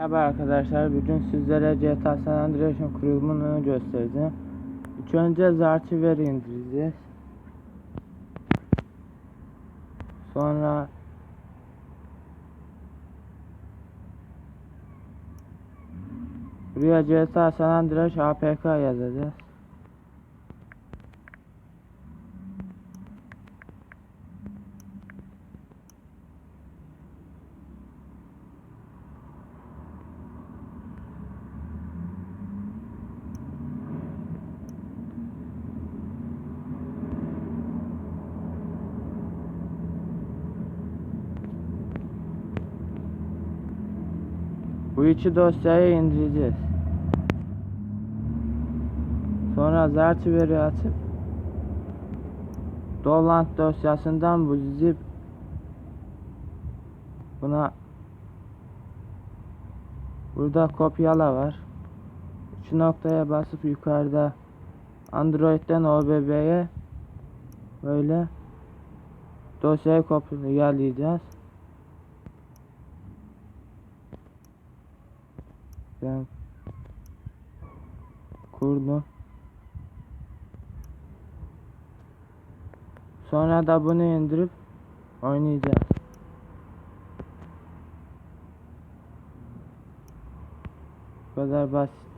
Merhaba arkadaşlar, bugün sizlere GTA San Andreas'ın kurulumunu göstereceğim. İlk önce Zarchiver'i indireceğiz. Sonra buraya GTA San Andreas APK yazacağız. Bu iki dosyayı indireceğiz. Sonra Zarchiver'i açıp Dolant dosyasından bu zip buna burada kopyala var. Şu noktaya basıp yukarıda Android'den OBB'ye böyle dosyayı kopyalayacağız. Ben kurdum. Sonra da bunu indirip oynayacağız. Bu kadar basit.